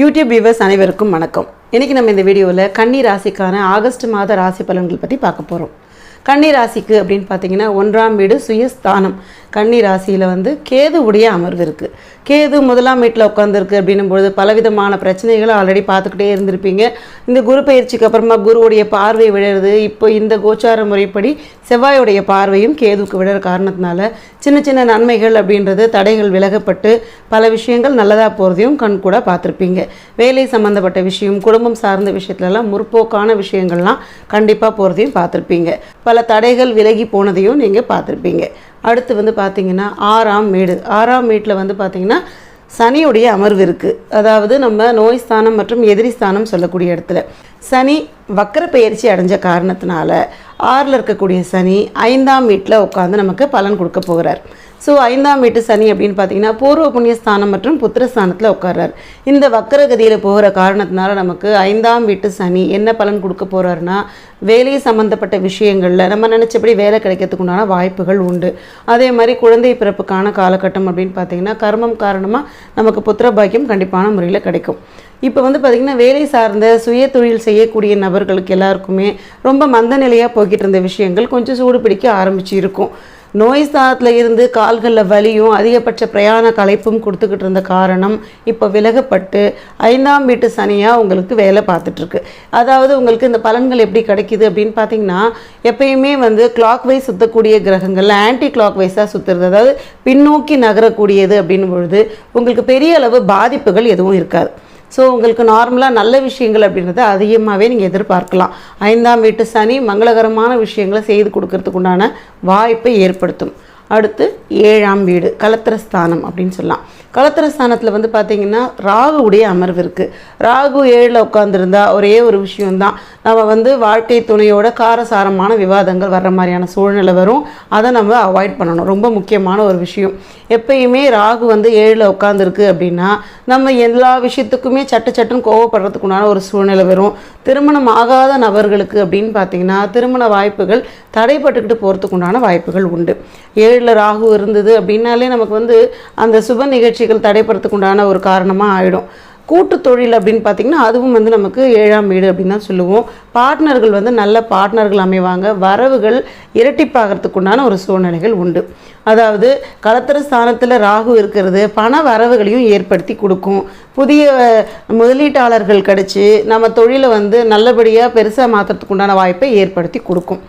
YouTube viewers அனைவருக்கும் வணக்கம். இன்றைக்கி நம்ம இந்த வீடியோவில் கன்னி ராசிக்கான ஆகஸ்ட் மாத ராசி பலன்கள் பற்றி பார்க்க போகிறோம் கன்னிராசிக்கு அப்படின்னு பார்த்தீங்கன்னா ஒன்றாம் வீடு சுயஸ்தானம். கன்னிராசியில் வந்து கேது உடைய அமர்வு இருக்குது கேது முதலாம் வீட்டில் உட்காந்துருக்கு அப்படின்னும் பொழுது பலவிதமான பிரச்சனைகளை ஆல்ரெடி பார்த்துக்கிட்டே இருந்திருப்பீங்க. இந்த குரு பயிற்சிக்கு அப்புறமா குருவுடைய பார்வை விழுறது இப்போ இந்த கோச்சார முறைப்படி செவ்வாயுடைய பார்வையும் கேதுவுக்கு விழற காரணத்தினால சின்ன சின்ன நன்மைகள் அப்படின்றது தடைகள் விலகப்பட்டு பல விஷயங்கள் நல்லதாக போகிறதையும் கண் கூட பார்த்துருப்பீங்க. வேலை சம்மந்தப்பட்ட விஷயம் குடும்பம் சார்ந்த விஷயத்துலலாம் முற்போக்கான விஷயங்கள்லாம் கண்டிப்பாக போகிறதையும் பார்த்துருப்பீங்க. பல தடைகள் விலகி போனதையும் நீங்கள் பார்த்துருப்பீங்க. அடுத்து வந்து பார்த்தீங்கன்னா ஆறாம் வீடு ஆறாம் வீட்டில் வந்து பார்த்தீங்கன்னா சனியுடைய அமர்வு இருக்குது அதாவது நம்ம நோய் ஸ்தானம் மற்றும் எதிரி ஸ்தானம் சொல்லக்கூடிய இடத்துல. சனி வக்கர பெயர்ச்சி அடைஞ்ச காரணத்தினால ஆறில் இருக்கக்கூடிய சனி ஐந்தாம் வீட்டில் உட்காந்து நமக்கு பலன் கொடுக்க போகிறார். ஸோ ஐந்தாம் வீட்டு சனி அப்படின்னு பார்த்தீங்கன்னா பூர்வ புண்ணிய ஸ்தானம் மற்றும் புத்திரஸ்தானத்தில் உட்கார்றார். இந்த வக்கரகதியில் போகிற காரணத்தினால நமக்கு ஐந்தாம் வீட்டு சனி என்ன பலன் கொடுக்க போகிறாருன்னா வேலை சம்மந்தப்பட்ட விஷயங்களில் நம்ம நினச்சபடி வேலை கிடைக்கிறதுக்கு உண்டான வாய்ப்புகள் உண்டு. அதே மாதிரி குழந்தை பிறப்புக்கான காலகட்டம் அப்படின்னு பார்த்தீங்கன்னா கர்மம் காரணமாக நமக்கு புத்திர பாக்கியம் கண்டிப்பான முறையில் கிடைக்கும். இப்போ வந்து பார்த்திங்கன்னா வேலை சார்ந்த சுய தொழில் செய்யக்கூடிய நபர்களுக்கு எல்லாருக்குமே ரொம்ப மந்த நிலையாக போய்கிட்டு இருந்த விஷயங்கள் கொஞ்சம் சூடு பிடிக்க ஆரம்பிச்சு இருக்கும் நோய் சாதத்தில் இருந்து கால்களில் வலியும் அதிகபட்ச பிரயாண களைப்பும் கொடுத்துக்கிட்டு இருந்த காரணம் இப்போ விலகப்பட்டு ஐந்தாம் வீட்டு சனியாக உங்களுக்கு வேலை பார்த்துட்ருக்கு. அதாவது உங்களுக்கு இந்த பலன்கள் எப்படி கிடைக்குது அப்படின்னு பார்த்தீங்கன்னா எப்பயுமே வந்து கிளாக் வைஸ் சுற்றக்கூடிய கிரகங்கள் ஆன்டி கிளாக் வைஸாக சுற்றுறது அதாவது பின்னோக்கி நகரக்கூடியது அப்படின்னு பொழுது உங்களுக்கு பெரிய அளவு பாதிப்புகள் எதுவும் இருக்காது. ஸோ உங்களுக்கு நார்மலாக நல்ல விஷயங்கள் அப்படின்றத அதிகமாகவே நீங்கள் எதிர்பார்க்கலாம். ஐந்தாம் வீட்டு சனி மங்களகரமான விஷயங்களை செய்து கொடுக்கறதுக்கு உண்டான வாய்ப்பை ஏற்படுத்தும். அடுத்து ஏழாம் வீடு கலத்திரஸ்தானம் அப்படின்னு சொல்லலாம். கலத்திரஸ்தானத்தில் வந்து பார்த்தீங்கன்னா ராகுவுடைய அமர்வு இருக்குது ராகு ஏழில் உட்காந்துருந்தா ஒரே ஒரு விஷயம்தான். நம்ம வந்து வாழ்க்கை துணையோட காரசாரமான விவாதங்கள் வர்ற மாதிரியான சூழ்நிலை வரும். அதை நம்ம அவாய்ட் பண்ணணும். ரொம்ப முக்கியமான ஒரு விஷயம். எப்பயுமே ராகு வந்து ஏழில் உட்காந்துருக்கு அப்படின்னா நம்ம எல்லா விஷயத்துக்குமே சட்டு சட்டுன்னு கோவப்படுறதுக்குண்டான ஒரு சூழ்நிலை வரும். திருமணம் ஆகாத நபர்களுக்கு அப்படின்னு பார்த்தீங்கன்னா திருமண வாய்ப்புகள் தடைப்பட்டுக்கிட்டு போகிறதுக்குண்டான வாய்ப்புகள் உண்டு. ஏழு ஏழில் ராகு இருந்தது அப்படின்னாலே நமக்கு வந்து அந்த சுப நிகழ்ச்சிகள் தடைப்படுறதுக்கு உண்டான ஒரு காரணமாக ஆகிடும் கூட்டு தொழில் அப்படின்னு பார்த்திங்கன்னா அதுவும் வந்து நமக்கு ஏழாம் வீடு அப்படின்னு தான் சொல்லுவோம். பார்ட்னர்கள் வந்து நல்ல பார்ட்னர்கள் அமைவாங்க. வரவுகள் இரட்டிப்பாகிறதுக்குண்டான ஒரு சூழ்நிலைகள் உண்டு. அதாவது களத்திர ஸ்தானத்தில் ராகு இருக்கிறது. பண வரவுகளையும் ஏற்படுத்தி கொடுக்கும். புதிய முதலீட்டாளர்கள் கிடச்சி நம்ம தொழிலை வந்து நல்லபடியாக பெருசாக மாற்றுறதுக்கு உண்டான வாய்ப்பை ஏற்படுத்தி கொடுக்கும்.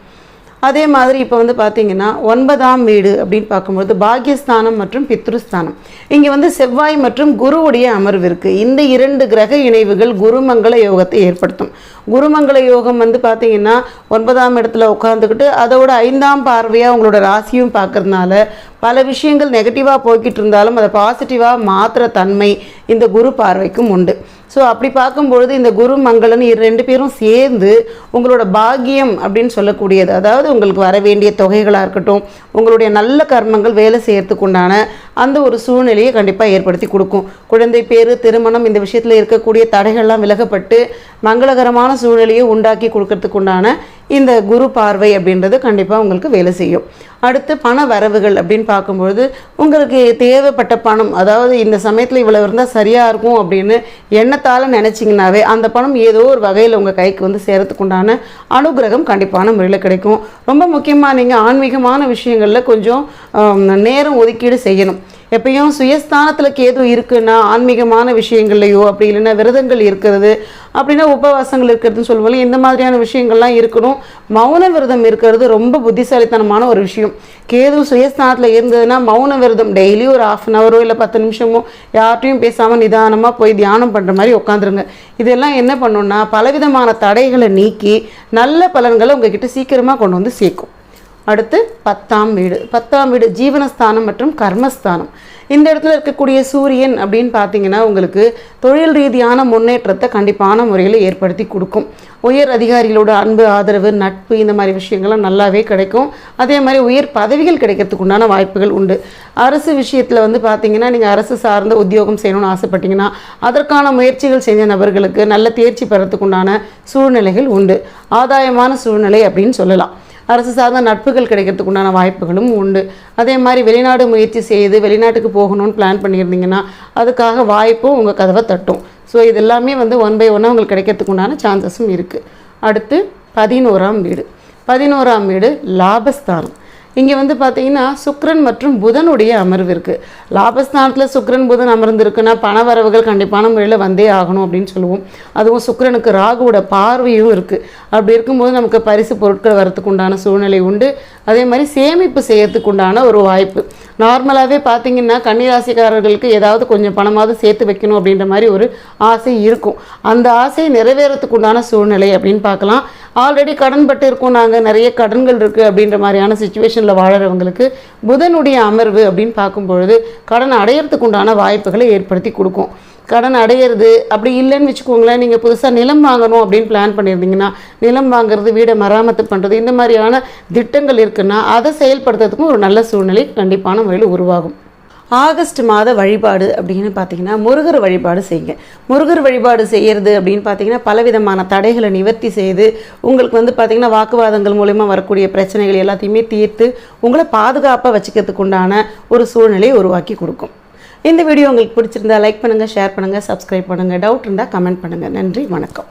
அதே மாதிரி இப்போ வந்து பார்த்தீங்கன்னா ஒன்பதாம் வீடு அப்படின்னு பார்க்கும்போது பாக்கியஸ்தானம் மற்றும் பித்ருஸ்தானம். இங்கே வந்து செவ்வாய் மற்றும் குருவுடைய அமர்வு இருக்குது இந்த இரண்டு கிரக இணைவுகள் குருமங்கள யோகத்தை ஏற்படுத்தும். குருமங்கள யோகம் வந்து பார்த்தீங்கன்னா ஒன்பதாம் இடத்துல உட்காந்துக்கிட்டு அதோட ஐந்தாம் பார்வையாக உங்களோட ராசியும் பார்க்கறதுனால பல விஷயங்கள் நெகட்டிவாக போய்கிட்டு இருந்தாலும் அதை பாசிட்டிவாக மாற்றுற தன்மை இந்த குரு பார்வைக்கும் உண்டு. ஸோ அப்படி பார்க்கும்பொழுது இந்த குரு மங்களன் இரு ரெண்டு பேரும் சேர்ந்து உங்களோட பாக்கியம் அப்படின்னு சொல்லக்கூடியது. அதாவது உங்களுக்கு வர வேண்டிய தொகைகளாக இருக்கட்டும் உங்களுடைய நல்ல கர்மங்கள் வேலை செய்கிறதுக்கு உண்டான அந்த ஒரு சூழ்நிலையை கண்டிப்பாக ஏற்படுத்தி கொடுக்கும். குழந்தை பேர் திருமணம் இந்த விஷயத்தில் இருக்கக்கூடிய தடைகள்லாம் விலகப்பட்டு மங்களகரமான சூழ்நிலையை உண்டாக்கி கொடுக்கறதுக்கு உண்டான இந்த குரு பார்வை அப்படின்றது கண்டிப்பாக உங்களுக்கு வேலை செய்யும். அடுத்து பண வரவுகள் அப்படின்னு பார்க்கும்பொழுது உங்களுக்கு தேவைப்பட்ட பணம் அதாவது இந்த சமயத்தில் இவ்வளோ இருந்தால் சரியாக இருக்கும் அப்படின்னு எண்ணத்தால் நினச்சிங்கனாவே அந்த பணம் ஏதோ ஒரு வகையில் உங்கள் கைக்கு வந்து சேரத்துக்குண்டான அனுகிரகம் கண்டிப்பான முறையில் கிடைக்கும். ரொம்ப முக்கியமாக நீங்கள் ஆன்மீகமான விஷயங்களில் கொஞ்சம் நேரம் ஒதுக்கீடு செய்யணும். எப்பயும் சுயஸ்தானத்தில் கேது இருக்குன்னா ஆன்மீகமான விஷயங்கள்லையோ அப்படி இல்லைன்னா விரதங்கள் இருக்கிறது அப்படின்னா உபவாசங்கள் இருக்கிறதுன்னு சொல்லுவோம் இந்த மாதிரியான விஷயங்கள்லாம் இருக்கணும். மௌன விரதம் இருக்கிறது ரொம்ப புத்திசாலித்தனமான ஒரு விஷயம். கேது சுயஸ்தானத்தில் இருந்ததுன்னா மௌன விரதம் டெய்லி ஒரு ஆஃப் அன் ஹவரோ இல்லை பத்து நிமிஷமோ யார்ட்டையும் பேசாமல் நிதானமாக போய் தியானம் பண்ணுற மாதிரி உட்காந்துருங்க இதெல்லாம் என்ன பண்ணுன்னா பலவிதமான தடைகளை நீக்கி நல்ல பலன்களை உங்ககிட்ட சீக்கிரமாக கொண்டு வந்து சேர்க்கும். அடுத்து பத்தாம் வீடு. பத்தாம் வீடு ஜீவனஸ்தானம் மற்றும் கர்மஸ்தானம். இந்த இடத்துல இருக்கக்கூடிய சூரியன் அப்படின்னு பார்த்தீங்கன்னா உங்களுக்கு தொழில் ரீதியான முன்னேற்றத்தை கண்டிப்பான முறையில் ஏற்படுத்தி கொடுக்கும். உயர் அதிகாரிகளோட அன்பு ஆதரவு நட்பு இந்த மாதிரி விஷயங்கள்லாம் நல்லாவே கிடைக்கும். அதே மாதிரி உயர் பதவிகள் கிடைக்கிறதுக்கு உண்டான வாய்ப்புகள் உண்டு. அரசு விஷயத்தில் வந்து பார்த்தீங்கன்னா நீங்கள் அரசு சார்ந்த உத்தியோகம் செய்யணும்னு ஆசைப்பட்டீங்கன்னா அதற்கான முயற்சிகள் செஞ்ச நபர்களுக்கு நல்ல தேர்ச்சி பெறத்துக்குண்டான சூழ்நிலைகள் உண்டு. ஆதாயமான சூழ்நிலை அப்படின்னு சொல்லலாம். அரசு சார்ந்த நட்புகள் கிடைக்கிறதுக்கு உண்டான வாய்ப்புகளும் உண்டு. அதே மாதிரி வெளிநாடு முயற்சி செய்து வெளிநாட்டுக்கு போகணும்னு பிளான் பண்ணியிருந்தீங்கன்னா அதுக்காக வாய்ப்பும் உங்கள் கதவை தட்டும். ஸோ இது எல்லாமே வந்து ஒன் பை ஒன்னாக உங்களுக்கு கிடைக்கிறதுக்கு உண்டான சான்சஸும் இருக்குது அடுத்து பதினோராம் வீடு. பதினோராம் வீடு லாபஸ்தானம். இங்கே வந்து பார்த்தீங்கன்னா சுக்ரன் மற்றும் புதனுடைய அமர்வு இருக்குது லாபஸ்தானத்தில் சுக்ரன் புதன் அமர்ந்திருக்குன்னா பண வரவுகள் கண்டிப்பான முறையில் வந்தே ஆகணும் அப்படின்னு சொல்லுவோம். அதுவும் சுக்கிரனுக்கு ராகுவோட பார்வையும் இருக்குது அப்படி இருக்கும்போது நமக்கு பரிசு பொருட்கள் வரத்துக்கு உண்டான சூழ்நிலை உண்டு. அதே மாதிரி சேமிப்பு செய்யறதுக்கு உண்டான ஒரு வாய்ப்பு. நார்மலாகவே பார்த்தீங்கன்னா கன்னிராசிக்காரர்களுக்கு ஏதாவது கொஞ்சம் பணமாவது சேர்த்து வைக்கணும் அப்படின்ற மாதிரி ஒரு ஆசை இருக்கும். அந்த ஆசை நிறைவேறத்துக்கு உண்டான சூழ்நிலை அப்படின்னு பார்க்கலாம். ஆல்ரெடி கடன் பட்டு இருக்கோம் நாங்கள் நிறைய கடன்கள் இருக்குது அப்படின்ற மாதிரியான சுச்சுவேஷனில் வாழறவங்களுக்கு புதனுடைய அமர்வு அப்படின்னு பார்க்கும் பொழுது கடன் அடையிறதுக்கு உண்டான வாய்ப்புகளை ஏற்படுத்தி கொடுக்கும். கடன் அடையிறது அப்படி இல்லைன்னு வச்சுக்கோங்களேன். நீங்கள் புதுசாக நிலம் வாங்கணும் அப்படின்னு பிளான் பண்ணியிருந்தீங்கன்னா நிலம் வாங்குறது வீடை மராமத்து பண்ணுறது இந்த மாதிரியான திட்டங்கள் இருக்குன்னா அதை செயல்படுத்துறதுக்கும் ஒரு நல்ல சூழ்நிலை கண்டிப்பான முறையில் உருவாகும். ஆகஸ்ட் மாத வழிபாடு அப்படின்னு பார்த்தீங்கன்னா முருகர் வழிபாடு செய்யுங்க. முருகர் வழிபாடு செய்கிறது அப்படின்னு பார்த்தீங்கன்னா பலவிதமான தடைகளை நிவர்த்தி செய்து உங்களுக்கு வந்து பார்த்தீங்கன்னா வாக்குவாதங்கள் மூலயமா வரக்கூடிய பிரச்சனைகள் எல்லாத்தையுமே தீர்த்து உங்களை பாதுகாப்பாக வச்சுக்கிறதுக்கு உண்டான ஒரு சூழ்நிலையை உருவாக்கி கொடுக்கும். இந்த வீடியோ உங்களுக்கு பிடிச்சிருந்தா லைக் பண்ணுங்கள் ஷேர் பண்ணுங்கள் சப்ஸ்கிரைப் பண்ணுங்கள் டவுட் இருந்தால் கமெண்ட் பண்ணுங்கள் நன்றி வணக்கம்.